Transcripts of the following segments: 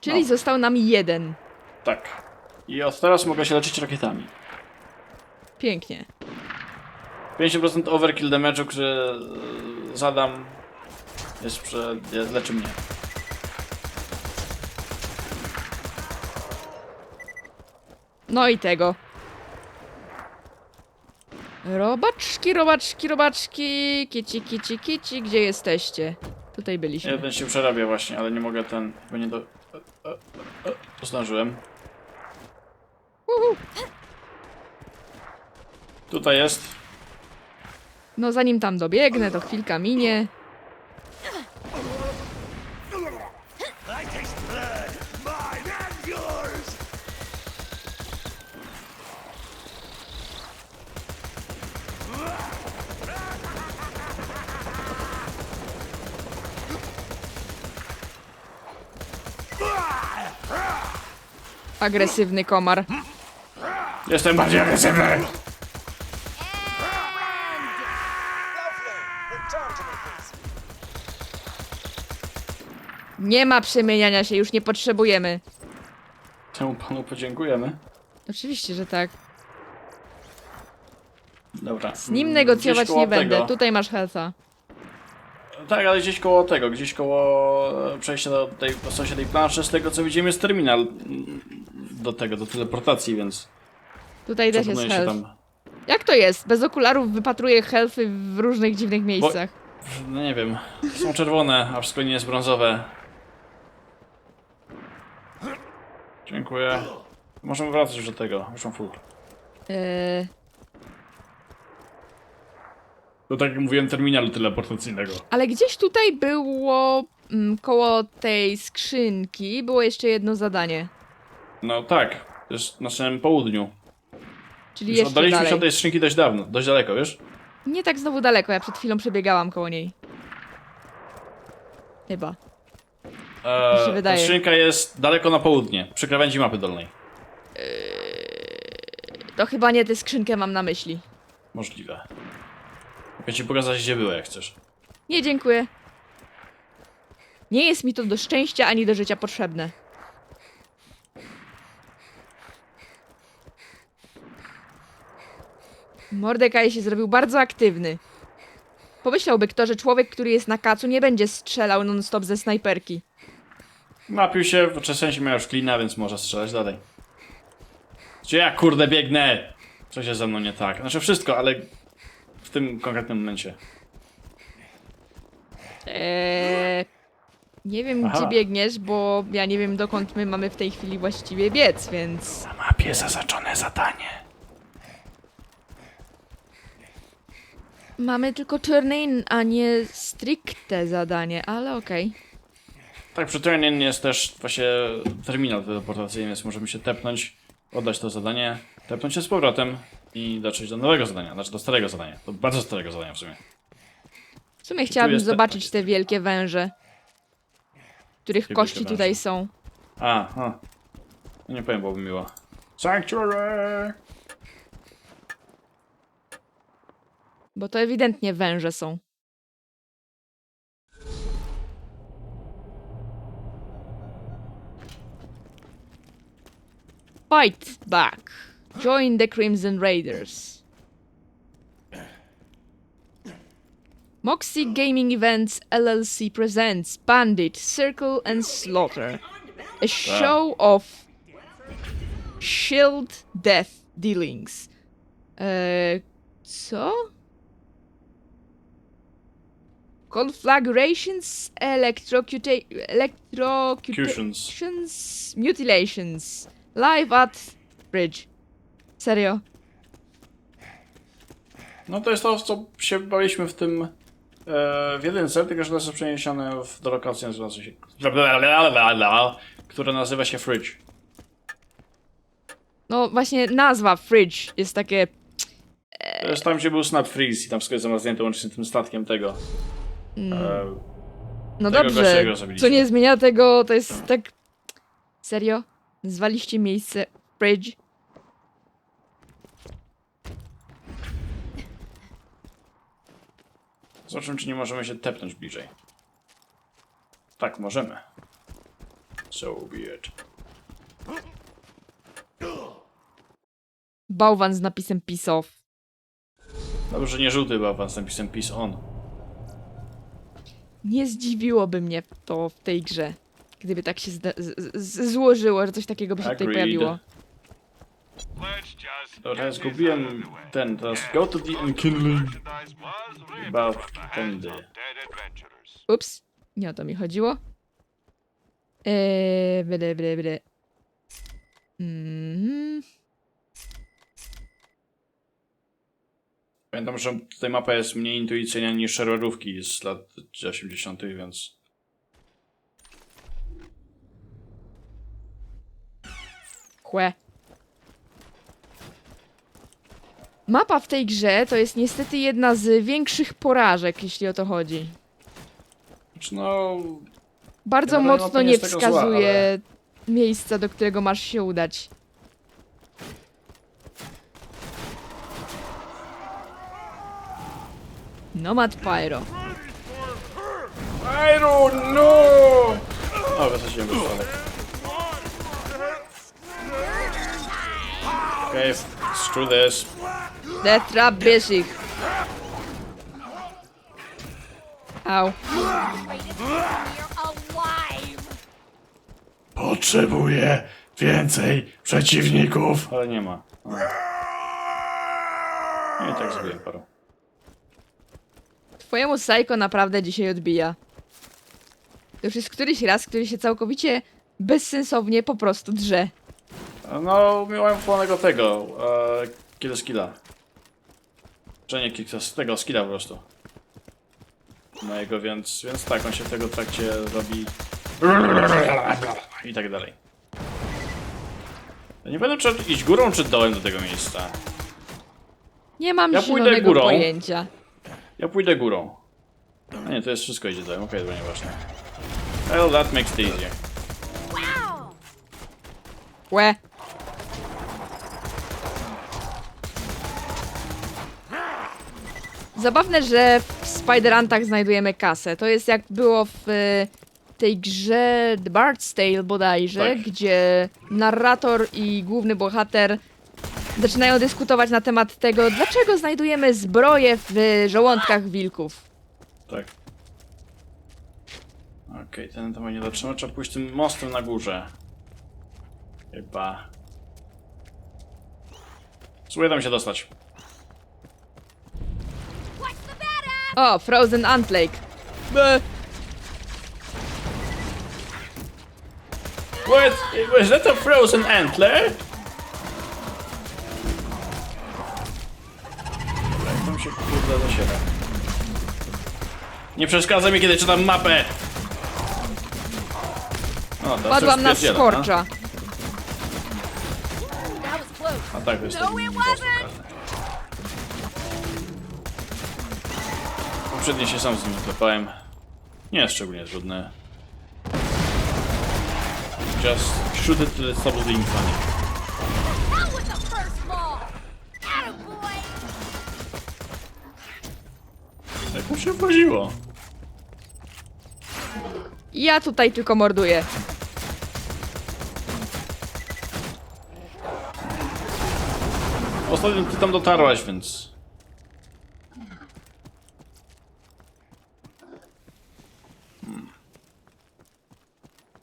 Czyli No. został nam jeden. Tak. I od teraz mogę się leczyć rakietami. Pięknie. 50% overkill damage'u, który e, zadam jest prze... jest- leczy mnie. No i tego. Robaczki, robaczki, robaczki. Kici, kici, kici. Gdzie jesteście? Tutaj byliśmy. Jeden się przerabia właśnie, ale nie mogę ten... Bo nie do... Zdążyłem. Tutaj jest. No zanim tam dobiegnę, to chwilka minie. Agresywny komar. Jestem bardziej agresywny! Nie ma przemieniania się, już nie potrzebujemy. Temu panu podziękujemy. Oczywiście, że tak. Dobra. Z nim negocjować nie będę. tego. Tutaj masz healtha. Tak, ale gdzieś koło tego, gdzieś koło przejścia do tej sąsiedniej planszy, z tego co widzimy jest terminal do tego, do teleportacji, więc Tutaj też jest się health. tam. Jak to jest? Bez okularów wypatruję healthy w różnych dziwnych miejscach. No nie wiem, są czerwone, a wszystko nie jest brązowe. Dziękuję. Możemy wracać już do tego, już mam full. Eee, To tak jak mówiłem, terminalu teleportacyjnego. ale gdzieś tutaj było mm, koło tej skrzynki było jeszcze jedno zadanie. No tak, to jest na samym południu. Czyli Już jeszcze oddaliśmy się od tej skrzynki dość dawno, dość daleko, wiesz? Nie tak znowu daleko, ja przed chwilą przebiegałam koło niej. Chyba. Eee, się ta skrzynka jest daleko na południe, przy krawędzi mapy dolnej. To chyba nie tę skrzynkę mam na myśli. Możliwe. Mogę ci pokazać, gdzie była, jak chcesz. Nie, dziękuję. Nie jest mi to do szczęścia ani do życia potrzebne. Mordekaj się zrobił bardzo aktywny. Pomyślałby kto, że człowiek, który jest na kacu, nie będzie strzelał non-stop ze snajperki. Napił się, w sensie miał już klina, więc może strzelać dalej. Gdzie ja kurde biegnę? Coś jest ze mną nie tak. Znaczy wszystko, ale w tym konkretnym momencie. Eee, nie wiem, Aha. gdzie biegniesz, bo ja nie wiem, dokąd my mamy w tej chwili właściwie biec, więc... Na mapie zaznaczone zadanie. Mamy tylko turn in, a nie stricte zadanie, ale okej. Tak, przy turn jest też właśnie terminal teleportacyjny, więc możemy się tepnąć, oddać to zadanie, tepnąć się z powrotem i dotrzeć do nowego zadania, znaczy do starego zadania. Do bardzo starego zadania w sumie. W sumie chciałabym jest te- zobaczyć te wielkie węże, których Jakie kości wielkie tutaj węże? są. A, a. No nie powiem, byłoby miło. Sanctuary! Bo to ewidentnie węże są. Fight back. Join the Crimson Raiders. Moxie Gaming Events LLC presents Bandit, Circle and Slaughter. A show of shield death dealings. Uh, eee, co? Conflagrations, electrocuta- electrocutations, mutilations. Live at bridge. Serio? No to jest to, co się baliśmy w tym e, w jedynce, tylko że to jest przeniesione w, do lokacji nazywającej się która nazywa się Fridge. No właśnie nazwa Fridge jest takie... To jest tam, gdzie był Snap Freeze i tam wszystko jest zamarznięte łącznie z tym statkiem tego. E, No Tego dobrze, gościa go zabiliśmy. co nie zmienia tego, to jest tak... Serio? Nazwaliście miejsce Fridge? zobaczymy, czy nie możemy się tepnąć bliżej. Tak, możemy. So be it. Bałwan z napisem Peace off. Dobrze, nie żółty był z napisem Peace On. Nie zdziwiłoby mnie to w tej grze. Gdyby tak się zda- z- z- złożyło, że coś takiego by się tutaj Agreed. pojawiło. Dobra, this zgubiłem ten, teraz go to the ripped Chyba tędy. Ups, nie o to mi chodziło. Eee, byle, byle, byle. Mhm. Pamiętam, że tutaj mapa jest mniej intuicyjna niż szerorówki z lat 80., więc... Chłe. Mapa w tej grze to jest niestety jedna z większych porażek, jeśli o to chodzi. Znaczy, no... Bardzo Generalnie mocno mapa nie nie jest taka zła, wskazuje ale- miejsca, do którego masz się udać. Nomad Pyro. I don't know! O, wysadziłem wyszalek. Okay, screw this. Death Trap bierz ich. Au. Potrzebuję więcej przeciwników. Ale nie ma. No i tak zrobiłem paru. Twojemu Psycho naprawdę dzisiaj odbija. To już jest któryś raz, który się całkowicie bezsensownie po prostu drze. No, miałem wchłonego tego, e, kill skilla. Czy nie kill, z tego skilla po prostu. Mojego, więc, więc tak, on się w tego trakcie robi i tak dalej. Ja nie pamiętam, czy iść górą, czy dołem do tego miejsca. Nie mam Ja pójdę zielonego górą. pojęcia. Ja pójdę górą. A nie, to jest wszystko idzie dołem, okej, to nieważne. Well, that makes it easier. Łe. Zabawne, że w Spiderantach znajdujemy kasę. To jest jak było w e, tej grze The Bard's Tale bodajże, Tak. gdzie narrator i główny bohater zaczynają dyskutować na temat tego, dlaczego znajdujemy zbroje w żołądkach wilków. Tak. Okej, ten to nie dotrzyma, trzeba pójść tym mostem na górze. Chyba. Spróbuję tam się dostać. O, Frozen Ant Lake. Be. What? Was that a frozen antler? Nie przeszkadza mi, kiedy czytam mapę! O, teraz Padłam na spierdziela, skorcza. A, a tak, to jest No, it wasn't. Poprzednio się sam z nim klepałem. Nie jest szczególnie trudny. Just shoot it it stops being funny. Out się właziło? Ja tutaj tylko morduję. Ostatnio ty tam dotarłaś, więc...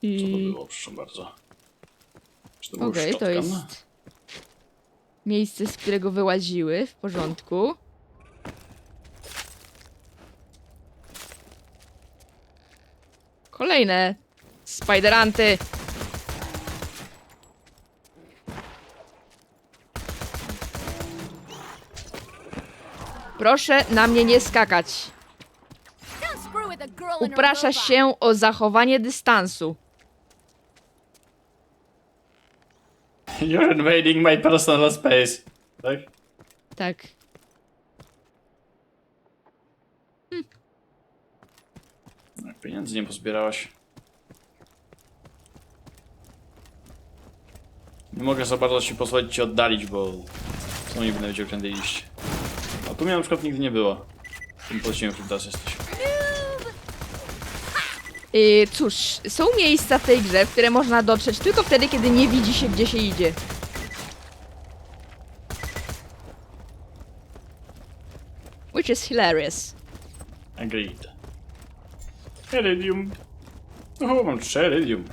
Co to I... było, proszę bardzo? Czy to był Okej, to jest miejsce, z którego wyłaziły. W porządku. Kolejne Spideranty. Proszę na mnie nie skakać. Uprasza się o zachowanie dystansu. You're invading my personal space. Tak? Tak. Jak pieniędzy nie pozbierałaś. Nie mogę za bardzo ci pozwolić ci oddalić, bo co mi będę wiedział, kiedy iść. A tu mnie na przykład nigdy nie było. Tym poleciłem, w którym teraz jesteś. Yy, cóż, są miejsca w tej grze, w które można dotrzeć tylko wtedy, kiedy nie widzi się, gdzie się idzie. Which is hilarious. Agreed. Iridium. O, mam trzy iridium.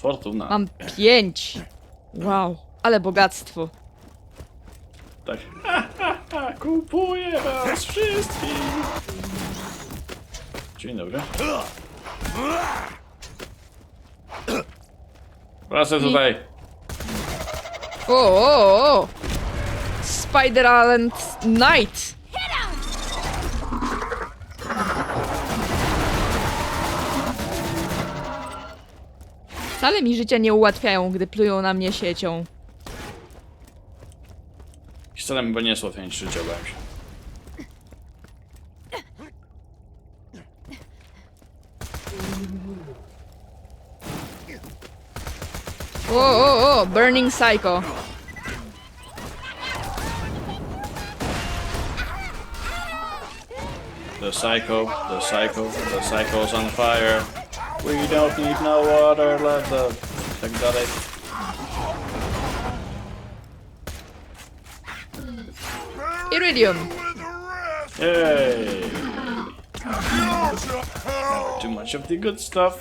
Fortuna. Mam pięć. Wow, ale bogactwo. Tak. Ha, ha, ha, kupuję was wszystkich. Dzień dobry. Wracaj tutaj. O, o, o! Spider Island Knight! Wcale mi życia nie ułatwiają, gdy plują na mnie siecią. Wcale mi nie jest łatwiej niż życie, bałem się. O, o, o! Burning Psycho. The psycho, the psycho, the psycho's on fire. We don't need no water, let the... Tak dalej. Iridium. Yay! Too much of the good stuff.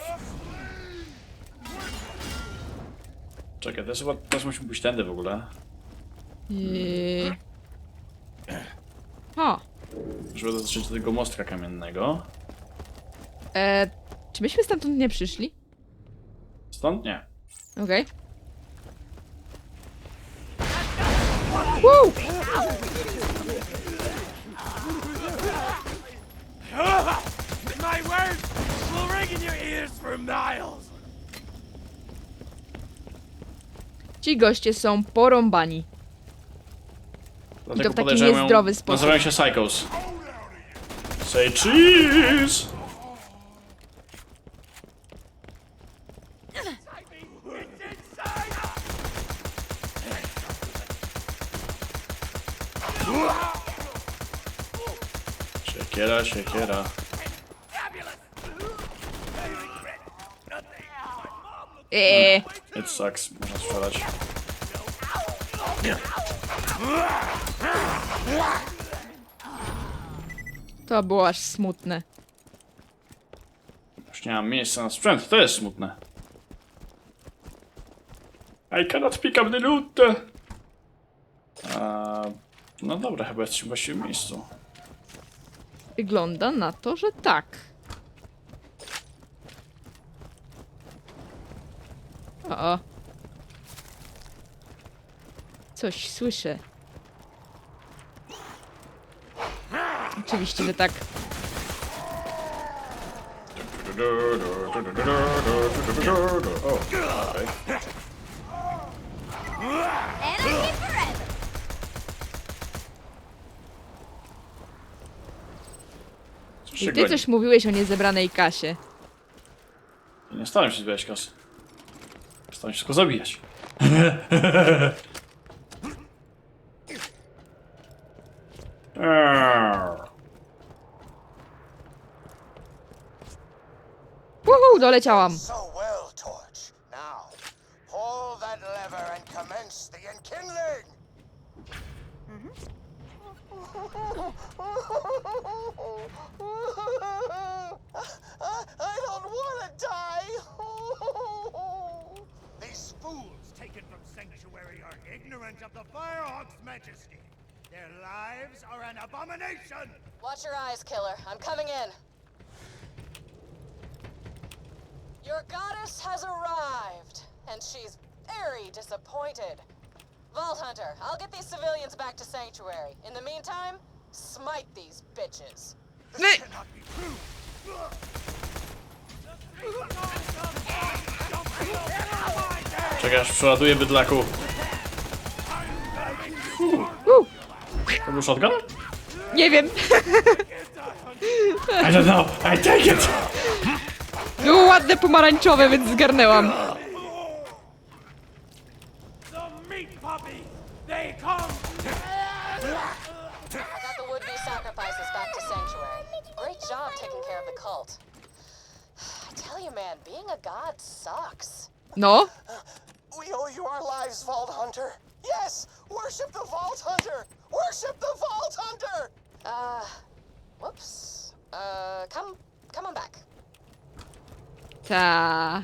Czekaj, teraz chyba teraz musimy pójść tędy w ogóle. Yy... O, Żeby dotrzeć do tego mostka kamiennego. e, czy myśmy stamtąd nie przyszli? Stąd nie. Okej. Woo! My words will ring in your ears for miles. Ci goście są porąbani. Dlatego w taki podejrzewam niezdrowy sposób. Nazywają się Psychos. Say cheese! Siekiera, siekiera. Eee, It sucks, można strzelać. to było aż smutne. Już nie mam miejsca na sprzęt, to jest smutne. I cannot pick up the loot! No dobra, chyba jesteśmy w właściwym miejscu. Wygląda na to, że tak. O. Coś słyszę. Oczywiście, że tak. O, okej. I ty coś mówiłeś o niezebranej kasie. Nie staram się zbierać kasy. Staram się tylko zabijać. Eee. Uhu, doleciałam. So well, Torch. Now, pull that lever and commence the enkindling! fools taken from Sanctuary are ignorant of the Firehawk's majesty. Their lives are an abomination! Watch your eyes, killer. I'm coming in. Your goddess has arrived, and she's very disappointed. Vault Hunter, I'll get these civilians back to Sanctuary. In the meantime, smite these bitches. My... Cannot be true! Czekaj, aż przeładuję bydlaku. To był shotgun? nie wiem. I don't know, I take it! Było ładne pomarańczowe, więc zgarnęłam. The meat puppy! They come! I got the would-be sacrifices back to Sanctuary. Great job taking care of the cult. I tell you, man, being a god sucks. No, We owe you our lives, Vault Hunter. Yes, worship the Vault Hunter. Worship the Vault Hunter. Uh, whoops. Uh, come, come on back. ta.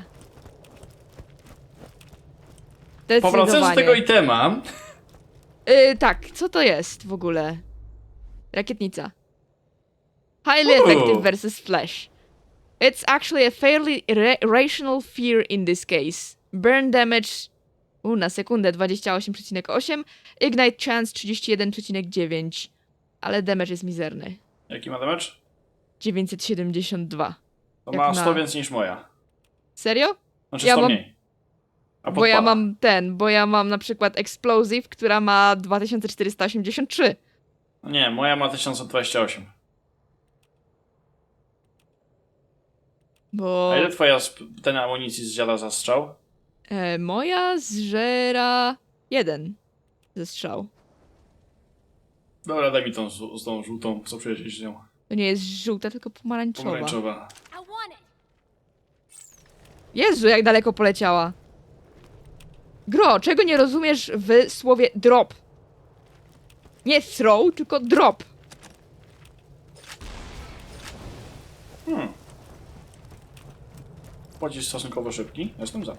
Powracając do Zdecydowanie. tego itema, Y, tak, co to jest w ogóle? Rakietnica. Highly Ooh. effective versus flash. It's actually a fairly ra- rational fear in this case. Burn damage u, na sekundę 28,8, ignite chance 31,9, ale damage jest mizerny. jaki ma damage? 972. To Jak ma na- 100 więcej niż moja. Serio? Znaczy Ja 100 mam- mniej. A Bo ja mam ten, bo ja mam na przykład Explosive, która ma 2483. Nie, moja ma 1028. Bo A ile twoja sp- ten amunicji zjada za strzał? E, moja zżera jeden ze strzał. Dobra, daj mi tą, z- z tą żółtą, co przyjeździć z nią. To nie jest żółta, tylko pomarańczowa. Pomarańczowa. I want it. Jezu, jak daleko poleciała. Gro, czego nie rozumiesz w słowie drop? Nie throw, tylko drop. Hmm. Pocisk stosunkowo szybki. Jestem za.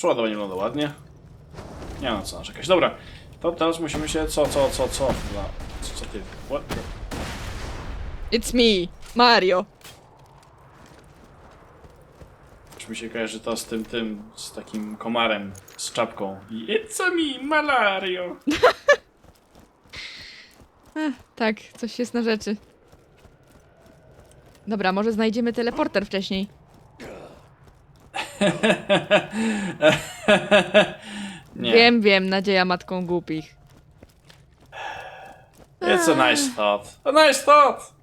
Przeładowanie wygląda ładnie. Nie ma na co narzekać. Dobra, to teraz musimy się... Co, co, co, co? Dla... Co, co ty? What? the- It's me, Mario. Już mi się kojarzy to z tym, tym, z takim komarem, z czapką. I It's a me, malario! Tak, coś jest na rzeczy. Dobra, może znajdziemy teleporter wcześniej. Nie. Wiem, wiem, nadzieja matką głupich. It's a nice thought. A nice thought!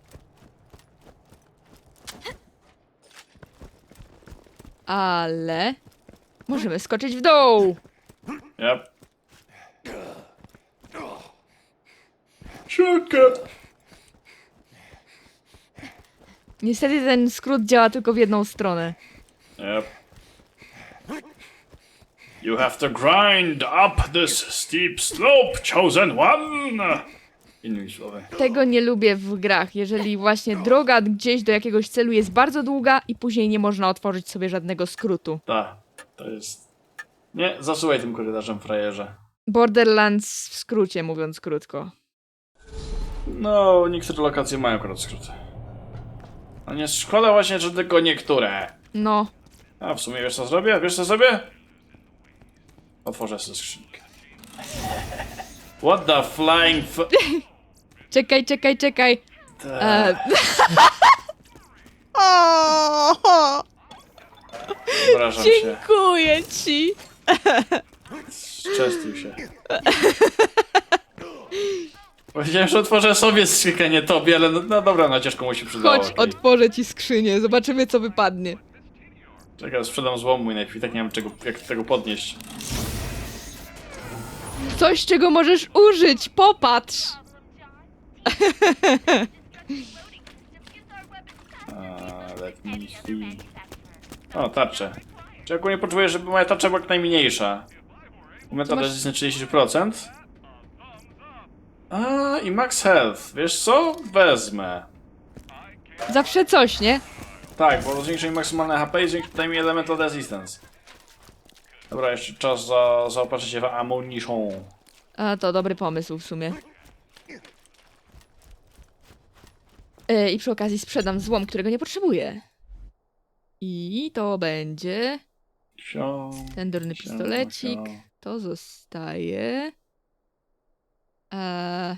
Ale możemy skoczyć w dół. Yep. Siaka! Niestety ten skrót działa tylko w jedną stronę. Yep. You have to grind up this steep slope, chosen one! Innymi słowy. Tego nie lubię w grach, jeżeli właśnie droga gdzieś do jakiegoś celu jest bardzo długa i później nie można otworzyć sobie żadnego skrótu. Tak, to jest... Nie, zasuwaj tym korytarzem, frajerze. Borderlands w skrócie, mówiąc krótko. No, niektóre lokacje mają akurat skróty. A nie szkoda właśnie, że tylko niektóre. No, A w sumie wiesz co zrobię? Wiesz co zrobię? Otworzę sobie skrzynkę. What the flying f... czekaj, czekaj, czekaj. Ta- E... o, się. dziękuję ci. Szczęstuj się. Powiedziałem, że otworzę sobie skrzynkę, nie tobie, ale no, no dobra, na ciężko mu się przydało. Chodź, okej. otworzę ci skrzynię, zobaczymy co wypadnie. Czekaj, sprzedam złom mój najpierw, tak nie wiem czego, jak tego podnieść. Coś, czego możesz użyć, popatrz. A, let me see. O, tarczę. Czy ja nie poczuję, żeby moja tarcza była jak najmniejsza? Umeta masz- resist na 30%. A, i max health. Wiesz co? Wezmę. Zawsze coś, nie? Tak, bo zwiększa mi maksymalne HP i zwiększa mi elemental resistance. Dobra, jeszcze czas za, zaopatrzyć się w ammunition. A to dobry pomysł w sumie. E, I przy okazji sprzedam złom, którego nie potrzebuję. I to będzie Sio, ten durny sio, pistolecik. sio. To zostaje. Eee...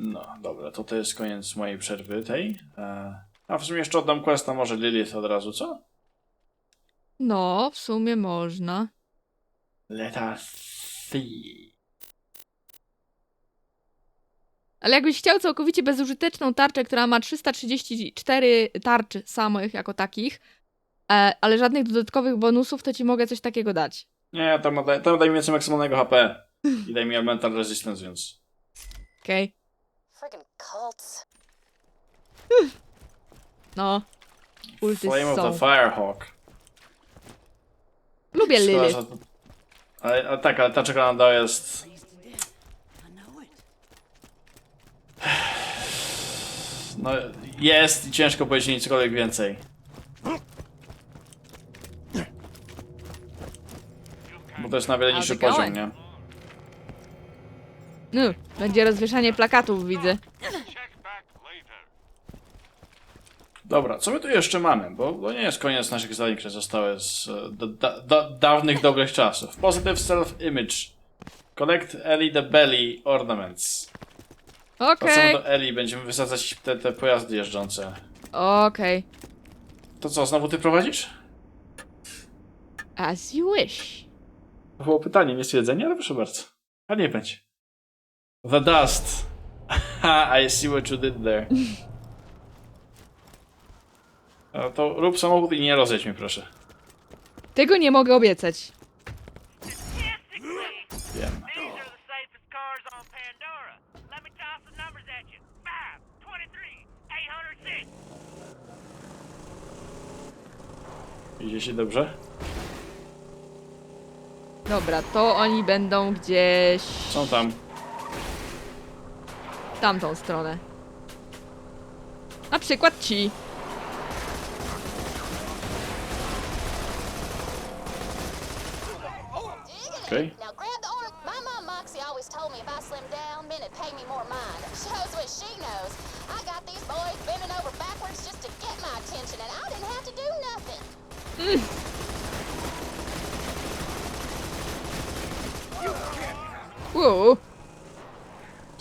No, dobra, to to jest koniec mojej przerwy tej. E, a w sumie jeszcze oddam questa może Lilith od razu, co? No, w sumie można. Let us see. Ale jakbyś chciał całkowicie bezużyteczną tarczę, która ma 334 tarczy samych jako takich, e, ale żadnych dodatkowych bonusów, to ci mogę coś takiego dać. Nie, tam tam daj mi więcej maksymalnego HP. I daj mi elemental resistance, więc... Okej? Friggin' cults. No. Ulty Flame of są. the Firehawk. Lubię Szkoda, Lily. że Ale, ale tak, ale ta czekolada jest... No, jest i ciężko powiedzieć nicokolwiek więcej. Bo to jest na wiele How's niższy going? poziom, nie? No, będzie rozwieszanie plakatów, widzę. Dobra, co my tu jeszcze mamy? Bo nie jest koniec naszych zadań, które zostały z da, da, da, dawnych, dobrych czasów. Positive Self-Image. Collect Ellie the Belly Ornaments. Wracamy Okej, do Eli, będziemy wysadzać te, te pojazdy jeżdżące. okej. To co, znowu ty prowadzisz? As you wish. To było pytanie, nie stwierdzenie, ale proszę bardzo. A nie będzie. The Dust. I see what you did there. No to rób samochód i nie rozjedź mnie, proszę. Tego nie mogę obiecać. Wiem. These are the safest cars on Pandora. Let me toss the numbers at you. 5, 23, 806. Idzie się dobrze? Dobra, to oni będą gdzieś Są tam. W tamtą stronę. Na przykład ci. Now grab the arm. My mom Moxie always told me if I slim down, men would pay me more mind. Shows what she knows. I got these boys bending over backwards just to get my attention, and I didn't have to do nothing. Uuu, Z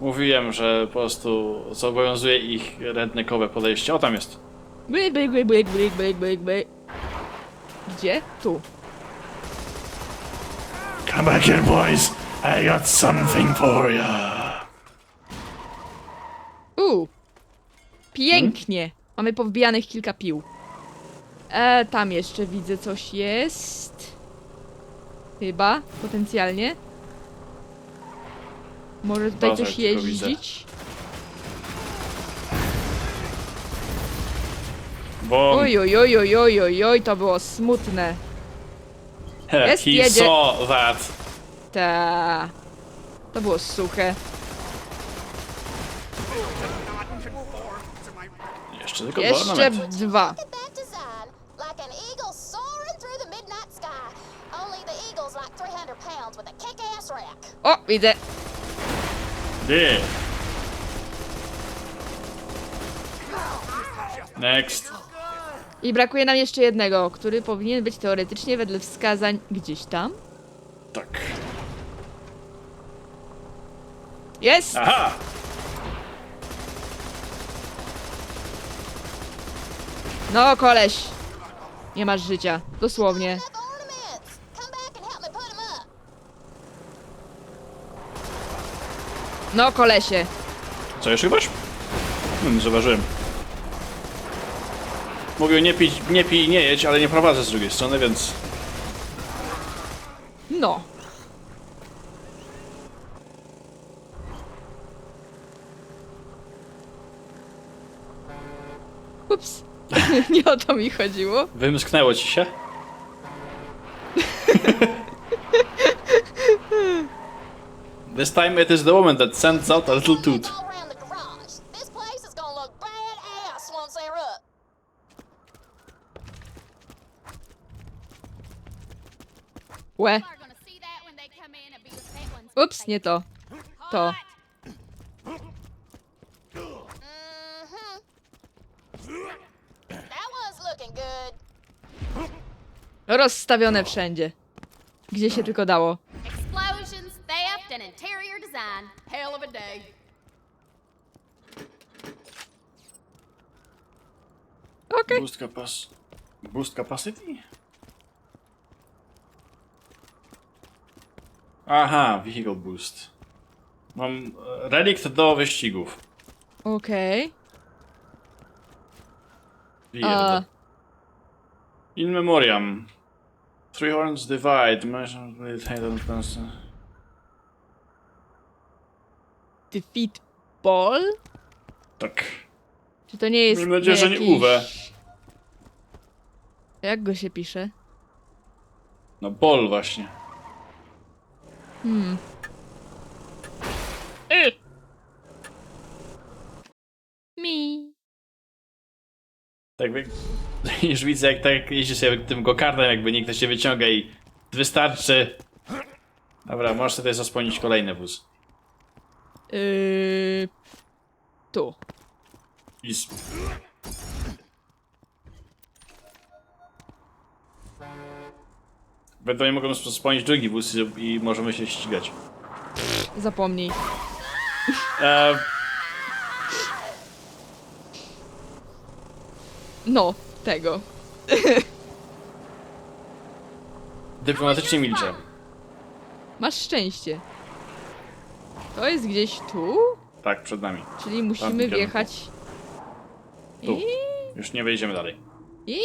Mówiłem, że po prostu zobowiązuje ich rednekowe podejście. O, tam jest. Byk, byk, byk, byk, byk, byk, byk, byk. Gdzie? Tu. Come back here, boys. I got something for ya. Uuu. Pięknie. Mamy powbijanych kilka pił. E, tam jeszcze widzę coś jest. Chyba, potencjalnie. Może tutaj Bazar coś tylko widzę. jeździć? Bo Oj, oj, oj, oj, oj, oj, oj, to było smutne. he, jest, he jedzie. saw that. Ta. To było suche. Jeszcze tylko Jeszcze dwa ornamenty. dwa. Look at that design, like an eagle soaring through the midnight sky. Only the eagle's like 300 pounds with a kick-ass rack. O, widzę. Ty. Next. I brakuje nam jeszcze jednego, który powinien być teoretycznie wedle wskazań gdzieś tam. Tak. Jest! Aha! No, koleś. Nie masz życia. Dosłownie. Enough ornaments. Come back and help me put 'em up. No, kolesie. Co, jeszcze ktoś? Hmm, zauważyłem. Mówił nie pić, nie pij, nie jedź, ale nie prowadzę z drugiej strony, więc... No. Ups. Nie o to mi chodziło. Wymsknęło ci się? This time it is the woman that sends out a little toot. Łe. Ups, nie to. To. Rozstawione wszędzie. Gdzie się tylko dało. Okej. Boost, capac... Boost capacity? Aha, vehicle boost. Mam e, relikt do wyścigów. Okej. A. In memoriam. Three horns divide. Measure with. Defeat Ball? Tak. Czy to nie jest. Mam nadzieję, że nie jakiś- Uwe. Jak go się pisze? No bol właśnie. Y. Mi. Tak jak, już widzę jak tak jeździ sobie tym gokardem, jakby nikt się wyciąga i wystarczy. Dobra, możesz tutaj zasłonić kolejny wóz. Yy... Tu. I s- Ewentualnie mogą zasłonić drugi wóz i, możemy się ścigać. Zapomnij. Eee, No, tego. dyplomatycznie milczę. Masz szczęście. To jest gdzieś tu? Tak, przed nami. Czyli musimy kierunku. wjechać. Tu. Już nie wejdziemy dalej. I...